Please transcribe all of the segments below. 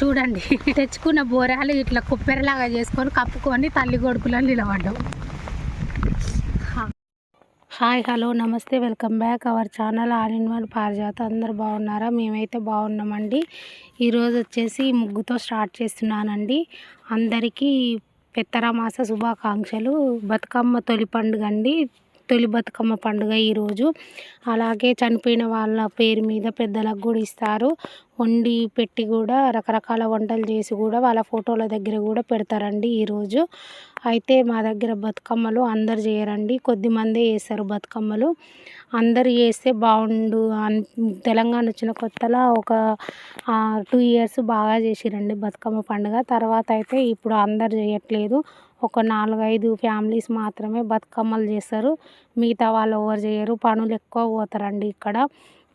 చూడండి. తెచ్చుకున్న బోరాలు ఇట్లా కుప్పెరలాగా చేసుకొని కప్పుకొని తల్లి కొడుకులను నిలబడ్డాం. హాయ్ హలో నమస్తే welcome back our channel all in one Parijata. అందరు బాగున్నారా? మేమైతే బాగున్నామండి. ఈరోజు వచ్చేసి ముగ్గుతో స్టార్ట్ చేస్తున్నానండి. అందరికీ పెత్తరమాస శుభాకాంక్షలు. బతుకమ్మ తొలి పండుగ అండి. తొలి బతుకమ్మ పండుగ ఈరోజు అలాగే చనిపోయిన వాళ్ళ పేరు మీద పెద్దలకు కూడా ఇస్తారు. వండి పెట్టి కూడా రకరకాల వంటలు చేసి కూడా వాళ్ళ ఫోటోల దగ్గర కూడా పెడతారండి ఈరోజు అయితే మా దగ్గర బతుకమ్మలు అందరు చేయరండి. కొద్దిమందే చేస్తారు బతుకమ్మలు. అందరు చేస్తే బాగుండు. అన్ తెలంగాణ వచ్చిన కొత్తలో ఒక టూ ఇయర్స్ బాగా చేసిరండి బతుకమ్మ పండుగ. తర్వాత అయితే ఇప్పుడు అందరు చేయట్లేదు. ఒక నాలుగైదు ఫ్యామిలీస్ మాత్రమే బతుకమ్మలు చేస్తారు. మిగతా వాళ్ళు ఎవరు చేయరు. పనులు ఎక్కువ పోతారండి ఇక్కడ.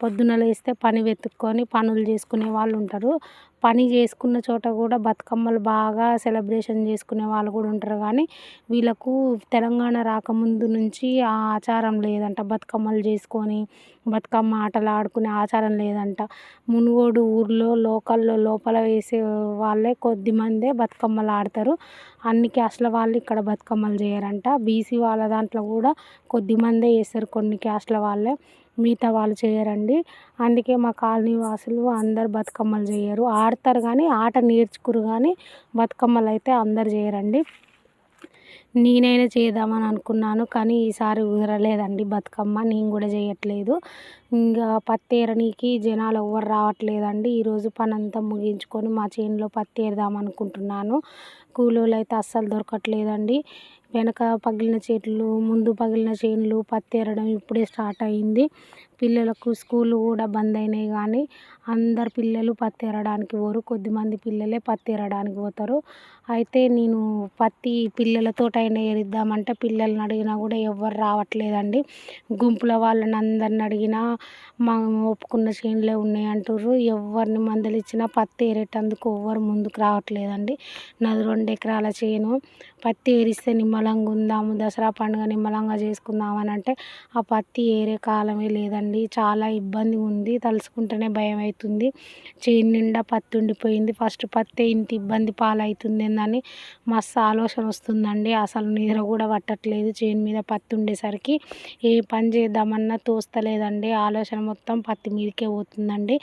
పొద్దున లేస్తే పని వెతుక్కొని పనులు చేసుకునే వాళ్ళు ఉంటారు. పని చేసుకున్న చోట కూడా బతుకమ్మలు బాగా సెలబ్రేషన్ చేసుకునే వాళ్ళు కూడా ఉంటారు. కానీ వీళ్ళకు తెలంగాణ రాకముందు నుంచి ఆ ఆచారం లేదంట. బతుకమ్మలు చేసుకొని బతుకమ్మ ఆటలు ఆడుకునే ఆచారం లేదంట. మునుగోడు ఊర్లో లోకల్లో లోపల వేసే వాళ్ళే కొద్ది మందే బతుకమ్మలు ఆడతారు. అన్ని క్యాస్ట్ల వాళ్ళు ఇక్కడ బతుకమ్మలు చేయరంట. బీసీ వాళ్ళ దాంట్లో కూడా కొద్ది మందే చేస్తారు కొన్ని క్యాస్ట్ల వాళ్ళే. మిగతా వాళ్ళు చేయరండి. అందుకే మా కాలనీ వాసులు అందరు బతుకమ్మలు చేయరు. ఆడతారు కానీ ఆట నేర్చుకురు కానీ బతుకమ్మలు అయితే అందరు చేయరండి. నేనైనా చేద్దామని అనుకున్నాను కానీ ఈసారి కుదరలేదండి బతుకమ్మ. నేను కూడా చేయట్లేదు. ఇంకా పత్తి ఏరనీకి జనాలు ఎవ్వరు రావట్లేదండి. ఈరోజు పని అంతా ముగించుకొని మా చేనులో పత్తి ఏరుదాం అనుకుంటున్నాను. కూలోళ్ళు అయితే అస్సలు దొరకట్లేదండి. వెనక పగిలిన చెట్లు ముందు పగిలిన చేనులు పత్తి ఏరడం ఇప్పుడే స్టార్ట్ అయింది. పిల్లలకు స్కూళ్ళు కూడా బంద్ అయినాయి కానీ అందరు పిల్లలు పత్తి ఏరడానికి పోరు. కొద్దిమంది పిల్లలే పత్తి ఏరడానికి పోతారు. అయితే నేను పత్తి పిల్లలతోటైనా ఏరిద్దామంటే పిల్లల్ని అడిగినా కూడా ఎవ్వరు రావట్లేదండి. గుంపుల వాళ్ళని అందరిని అడిగినా మా ఒప్పుకున్న చేనులే ఉన్నాయి అంటుర్రు. ఎవరిని మందలిచ్చినా పత్తి ఏరేటందుకు ఎవ్వరు ముందుకు రావట్లేదండి. నాది రెండు ఎకరాల చేను. పత్తి ఏరిస్తే నిమ్మలంగా ఉందాము. దసరా పండుగ నిమ్మలంగా చేసుకుందామని అంటే ఆ పత్తి ఏరే కాలమే లేదండి. చాలా ఇబ్బంది ఉంది. తలుచుకుంటేనే భయం అవుతుంది చేను నిండా పత్తి ఉండిపోయింది. ఫస్ట్ పత్తి ఇంత ఇబ్బంది పాలవుతుంది అని మస్తు ఆలోచన వస్తుందండి. అసలు నిద్ర కూడా పట్టట్లేదు. చేను మీద పత్తి ఉండేసరికి ఏ పని చేద్దామన్నా తోస్తలేదండి. ఆలోచన మొత్తం పత్తి మీదకే పోతుందండి.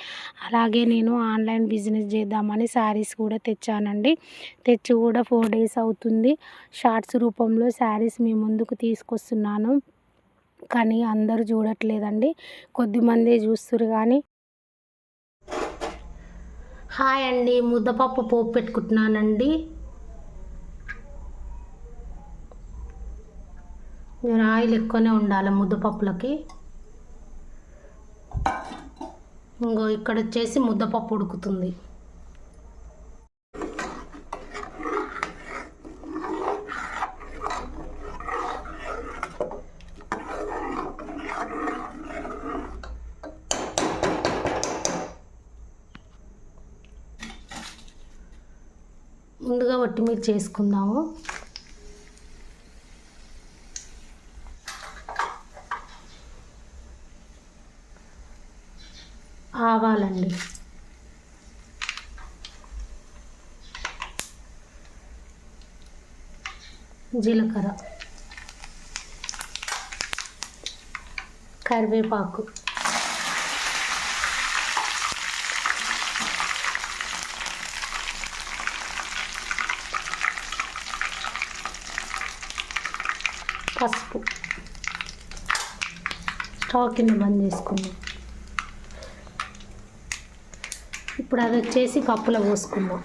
అలాగే నేను ఆన్లైన్ బిజినెస్ చేద్దామని శారీస్ కూడా తెచ్చానండి. తెచ్చి కూడా ఫోర్ డేస్ అవుతుంది. షార్ట్స్ రూపంలో శారీస్ మీ ముందుకు తీసుకొస్తున్నాను. కానీ అందరూ చూడట్లేదండి. కొద్దిమందే చూస్తురు కానీ. హాయ్ అండి. ముద్దపప్పు పోపు పెట్టుకుంటున్నానండి. మీరు ఆయిల్ ఎక్కువనే ఉండాలి ముద్దపప్పులకి. ఇంకో ఇక్కడ వచ్చేసి ముద్దపప్పు ఉడుకుతుంది. ముందుగా వట్టి చేసుకుందాము. ఆవాలండి. జీలకర్ర. కరివేపాకు. పసుపు స్టవ్ కింద బంద్ చేసుకుందాం ఇప్పుడు అది వచ్చేసి పప్పులో పోసుకుందాం.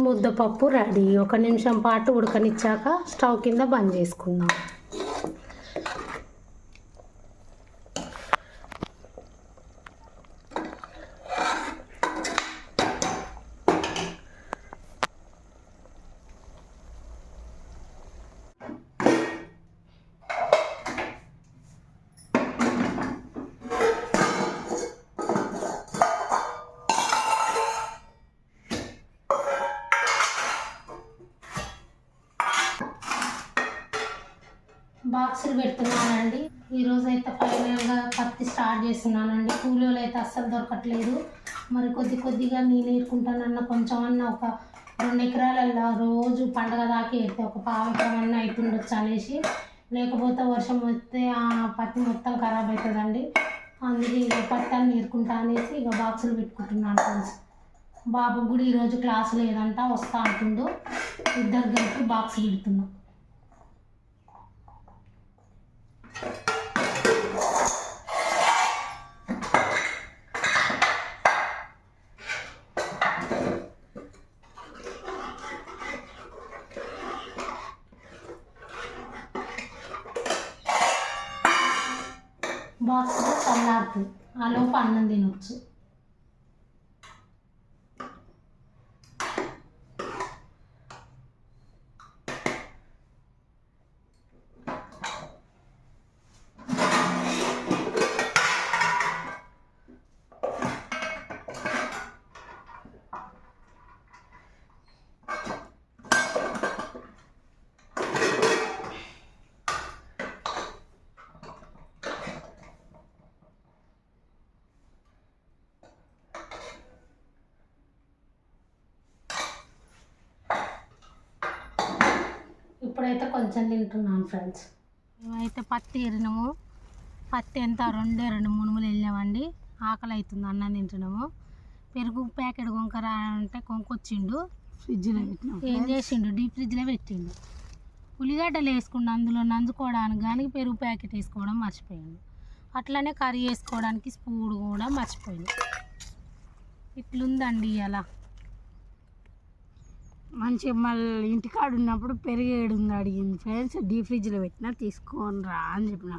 ముద్దపప్పు రెడీ. ఒక నిమిషం పాటు ఉడకనిచ్చాక స్టవ్ కింద బంద్ చేసుకుందాం. బాక్సులు పెడుతున్నానండి. ఈరోజు అయితే ఫైనల్గా పత్తి స్టార్ట్ చేస్తున్నానండి. కూలీలు అయితే అస్సలు దొరకట్లేదు. మరి కొద్ది కొద్దిగా నేను ఏరుకుంటానన్న కొంచెం అన్న ఒక రెండు ఎకరాలల్లో రోజు పండగ దాకా ఎడితే ఒక పావు ఎకరం అవుతుండొచ్చు అనేసి. లేకపోతే వర్షం వస్తే ఆ పత్తి మొత్తం ఖరాబ్ అవుతుందండి అందుకే ఇక పత్తి అని ఏరుకుంటా అనేసి ఇక బాక్సులు పెట్టుకుంటున్నాను ఫ్రెండ్స్. బాబు కూడా ఈరోజు క్లాస్ లేదంట వస్తా అంటుండు. ఇద్దరు కలిపి బాక్స్ పెడుతున్నాం. చల్లారుతుంది ఆ లోపు అన్నం తినొచ్చు. ఇప్పుడైతే కొంచెం తింటున్నాను ఫ్రెండ్స్. మేమైతే పత్తి ఎరినాము. పత్తి ఎంత? రెండే రెండు మూడుములు వెళ్ళామండి. ఆకలి అవుతుంది అన్నం తింటున్నాము. పెరుగు ప్యాకెట్ కొనుకరా అంటే కొనుక్కొచ్చిండు ఫ్రిడ్జ్లో పెట్టినాం ఏం చేసిండు? డీప్ ఫ్రిడ్జ్లో పెట్టిండు. ఉల్లిగడ్డలు వేసుకుండు అందులో నంజుకోవడానికి కానీ పెరుగు ప్యాకెట్ వేసుకోవడం మర్చిపోయిండు. అట్లనే కర్రీ వేసుకోవడానికి స్పూడ్ కూడా మర్చిపోయిండు. ఇట్లుందండి అలా మంచిగా మళ్ళీ ఇంటికాడ ఉన్నప్పుడు పెరిగేడు ఉంది అడిగింది. ఫ్రెండ్స్ డీ ఫ్రిడ్జ్లో పెట్టినా తీసుకోని రా అని చెప్పిన.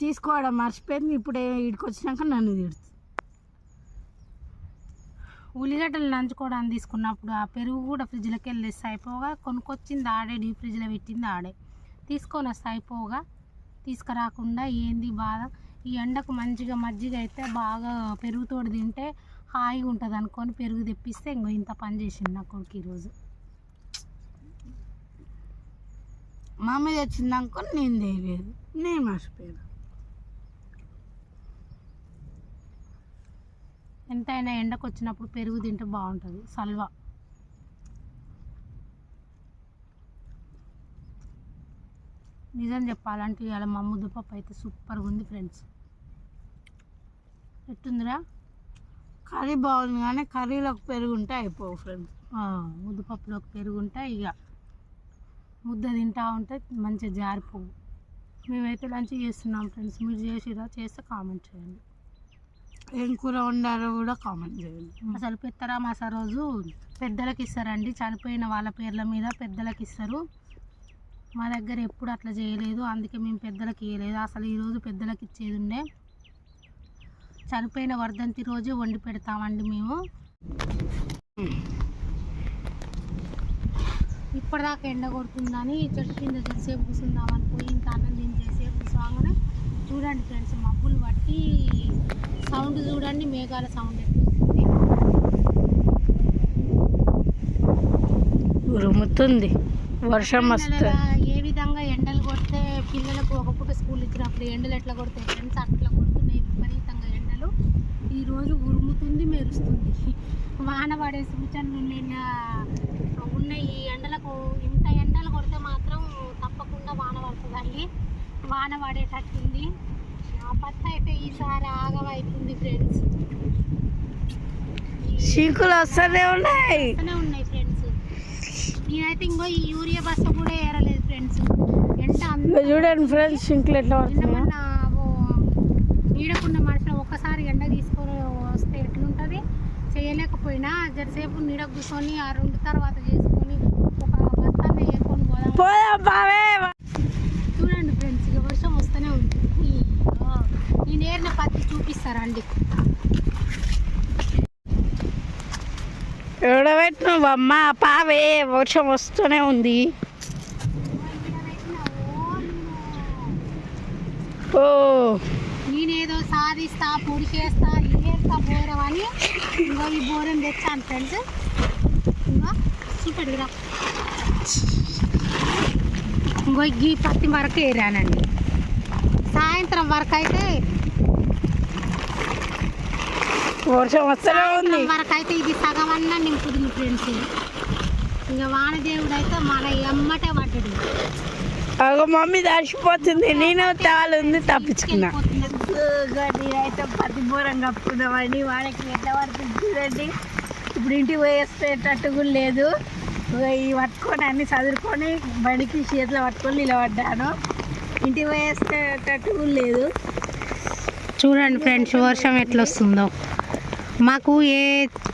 తీసుకోవడం మర్చిపోయింది. ఇప్పుడు ఇక్కడికి వచ్చినాక నన్ను తిడుతుంది ఉల్లిగడ్డలు నంచుకోవడానికి తీసుకున్నప్పుడు ఆ పెరుగు కూడా ఫ్రిడ్జ్లోకి వెళ్ళేసి అయిపోగా కొనుక్కొచ్చింది ఆడే డీ ఫ్రిడ్జ్లో పెట్టింది ఆడే. తీసుకొని వస్తే అయిపోగా తీసుకురాకుండా ఏంది బాధ? ఈ ఎండకు మంచిగా మజ్జిగ అయితే బాగా పెరుగుతోడు తింటే హాయిగా ఉంటుంది అనుకొని పెరుగు తెప్పిస్తే ఇంకో ఇంత పని చేసింది నా కొడుకు ఈరోజు. మా మీద అనుకొని నేను తెలియదు నేను మర్చిపోయాను. ఎంతైనా ఎండకు వచ్చినప్పుడు పెరుగు తింటే బాగుంటుంది. సల్వా. నిజం చెప్పాలంటే ఇవాళ మా ముద్దపప్పు అయితే సూపర్గా ఉంది ఫ్రెండ్స్. ఎట్టుందిరా? కర్రీ బాగుంది కానీ కర్రీలోకి పెరుగు ఉంటే అయిపోవు ఫ్రెండ్స్. ఆ, ముద్దపప్పులోకి పెరుగు ఉంటే ఇక ముద్ద తింటా ఉంటే మంచిగా జారిపోవు. మేమైతే లంచ్ చేస్తున్నాం ఫ్రెండ్స్. మీరు చేసిరా చేస్తే కామెంట్ చేయండి. ఏం కూర వండారో కూడా కామెంట్ చేయండి. అసలు పెత్తరా మాస రోజు? పెద్దలకు ఇస్తారండి. చనిపోయిన వాళ్ళ పేర్ల మీద పెద్దలకు ఇస్తారు. మా దగ్గర ఎప్పుడు అట్లా చేయలేదు. అందుకే మేము పెద్దలకు ఇవ్వలేదు అసలు ఈరోజు పెద్దలకు ఇచ్చేది ఉండే చనిపోయిన వర్ధంతి రోజు వండి పెడతామండి మేము. ఇప్పటిదాకా ఎండ కొడుతుందని చెట్టు కింద చేసేపు కూర్చుందామని పోయి ఇంత అన్నం తినేసేపు కూర్చోగానే చూడండి ఫ్రెండ్స్ మబ్బులు పట్టి సౌండ్ చూడండి మేఘాల సౌండ్ ఎట్లా ఉరుముతుంది. వర్షం వస్తుంది వస్తుంది ఏ విధంగా ఎండలు కొడితే పిల్లలకు ఒక పూట స్కూల్ ఇచ్చినప్పుడు ఎండలు ఎట్లా కొడతాయి ఫ్రెండ్స్ అట్లా కొడుతున్నాయి విపరీతంగా ఎండలు ఈ రోజు ఉరుముతుంది మెరుస్తుంది. వాన పడే సూచనలు నిన్న ఉన్న ఈ ఎండలకు ఇంత ఎండలు కొడితే మాత్రం తప్పకుండా వాన పడుతుందండి. వాన పడేటట్టుంది. ఆ పత్తి అయితే ఈసారి ఆగవైతుంది ఫ్రెండ్స్ చీకులు వస్తూనే ఉన్నాయి. ఉన్నాయి ఫ్రెండ్స్ నేనైతే ఇంకో ఈ యూరియా బస్సు కూడా ఏరలేదు ఫ్రెండ్స్ ఇగో చూడండి ఫ్రెండ్స్ సింకులు ఎట్లా చేయలేకపోయినా జరసేపు నీడ కూర్చొని ఆ రెండు తర్వాత చేసుకొని ఒక బస్తాన్ని వేసుకొని పోదాం బావే. చూడండి ఫ్రెండ్స్ ఇక వర్షం వస్తూనే ఉంది ఈ నేరిన పత్తి చూపిస్తారండి ఎవడబెట్టినావు అమ్మ? పావే వర్షం వస్తూనే ఉంది. ఓ. నేనేదో సాధిస్తా పొడి ఏస్తా బోరం అని. ఇంకో ఈ బోరం తెచ్చాను ఫ్రెండ్స్. ఇంకో చూపెట్టుకురా ఇంకో ఈ పత్తి వరకు ఏరానండి. సాయంత్రం వరకు అయితే వర్షం వస్తూనే ఉంది. వరకు అయితే ఇది సగం అన్నా నింపుతుంది ఫ్రెండ్స్. ఇంకా వానదేవుడు అయితే మన ఎమ్మటే పడ్డాడు. అగో మమ్మీ తడిసిపోతుంది. నేను తాళుంది తప్పించుకున్నా. తీసుకెళ్ళిపోతుంది. అయితే పత్తి బూరం కప్పుకుందామని వాళ్ళకి ఎట్లా పడుతుంది చూడండి ఇప్పుడు ఇంటికి పోయేసేటట్టు కూడా లేదు. ఇవి పట్టుకొని అన్ని చదువుకొని బండికి చేతిలో పట్టుకొని నిలబడ్డాను. ఇంటికి పోయేసేటట్టు కూడా లేదు. చూడండి ఫ్రెండ్స్ వర్షం ఎట్లా వస్తుందో మాకు ఏ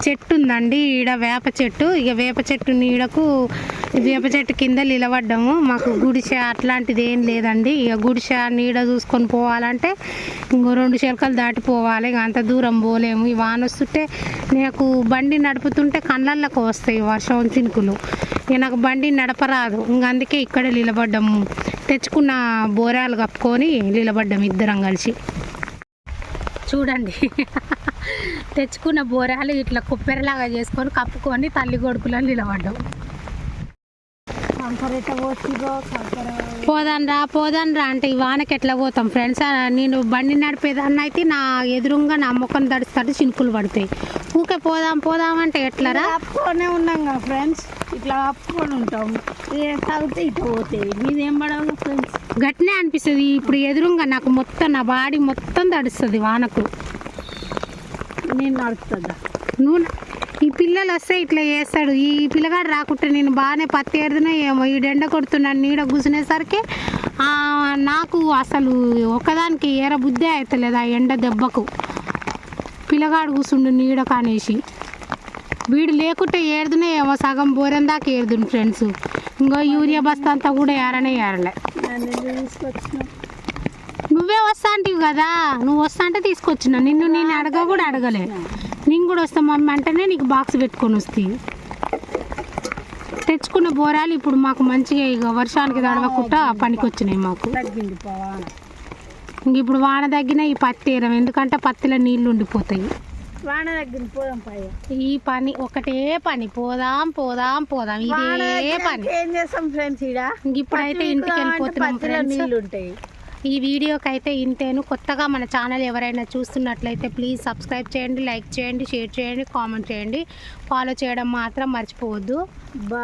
చెట్టు ఉందండి? ఈడ వేప చెట్టు. ఇక వేప చెట్టు నీడకు వేప చెట్టు కింద నిలబడ్డాము. మాకు గుడిసె అట్లాంటిది ఏం లేదండి. ఇక గుడిసె నీడ చూసుకొని పోవాలంటే ఇంకో రెండు చిలకలు దాటిపోవాలి ఇక అంత దూరం పోలేము. ఈ వాన వస్తుంటే నాకు బండి నడుపుతుంటే కళ్ళల్లోకి వస్తాయి వర్షం చినుకులు. ఇక నాకు బండి నడపరాదు. ఇంక అందుకే ఇక్కడే నిలబడ్డాము. తెచ్చుకున్న బోరాలు కప్పుకొని నిలబడ్డాము ఇద్దరం కలిసి. చూడండి. తెచ్చుకున్న బోరాలు ఇట్లా కుప్పెరలాగా చేసుకొని కప్పుకొని తల్లి కొడుకులను నిలబడ్డాం. పోదాన్రా పోదాన్రా అంటే ఈ వానకి ఎట్లా పోతాం ఫ్రెండ్స్ నేను బండి నడిపేదాన్ని అయితే నా ఎదురుగా నా ముఖం తడుస్తాడు చినుకులు పడతాయి. ఊకే పోదాం పోదాం అంటే ఎట్లరా? కప్పుకొనే ఉన్నాం కదా ఫ్రెండ్స్ ఇట్లా కప్పుకొని ఉంటాం. తాగితే ఇటు పోతాయి. మీదేం పడవు ఫ్రెండ్స్ గట్టినే అనిపిస్తుంది. ఇప్పుడు ఎదురుగా నాకు మొత్తం నా బాడీ మొత్తం తడుస్తుంది వానకు. నేను నడుపుతుందా నువ్వు పిల్లలు వస్తే ఇట్లా చేస్తాడు. ఈ పిల్లగాడు రాకుంటే నేను బాగానే పత్తి ఎడుతున్నా ఏమో ఈ ఎండ కొడుతున్నాను నీడ కూర్చునేసరికి నాకు అసలు ఒకదానికి ఏర బుద్ధి అవుతలేదు ఆ ఎండ దెబ్బకు. పిల్లగాడు కూర్చుండు నీడ కానేసి. వీడు లేకుంటే ఏడుదునే ఏమో సగం బోరెం దాకా ఏడుదును ఫ్రెండ్స్. ఇంకో యూరియా బస్తా అంతా కూడా ఏరనే ఏరలే. నువ్వే వస్తా అంటివి కదా? నువ్వు వస్తా అంటే తీసుకొచ్చిన. నిన్ను నేను అడగ కూడా అడగలే. నేను కూడా వస్తా మమ్మీ అంటేనే నీకు బాక్స్ పెట్టుకొని వస్తాయి తెచ్చుకున్న బోరాలు ఇప్పుడు మాకు మంచిగా ఇక వర్షానికి తడవకుండా పనికి వచ్చినాయి మాకు. ఇంక ఇప్పుడు వాన తగ్గిన ఈ పత్తి ఏరం ఎందుకంటే పత్తిలో నీళ్ళు ఉండిపోతాయి. వాన తగ్గింది పోదాం ఈ పని ఒకటే పని పోదాం పోదాం పోదాం ఇదే పని. ఏం చేస్తాం ఫ్రెండ్స్ ఇప్పుడైతే ఇంటికి వెళ్ళిపోతున్నాం నీళ్ళు ఉంటాయి. ఈ వీడియోకి అయితే ఇంతేను. కొత్తగా మన ఛానల్ ఎవరైనా చూస్తున్నట్లయితే ప్లీజ్ సబ్స్క్రైబ్ చేయండి లైక్ చేయండి షేర్ చేయండి కామెంట్ చేయండి. ఫాలో చేయడం మాత్రం మర్చిపోవద్దు. బా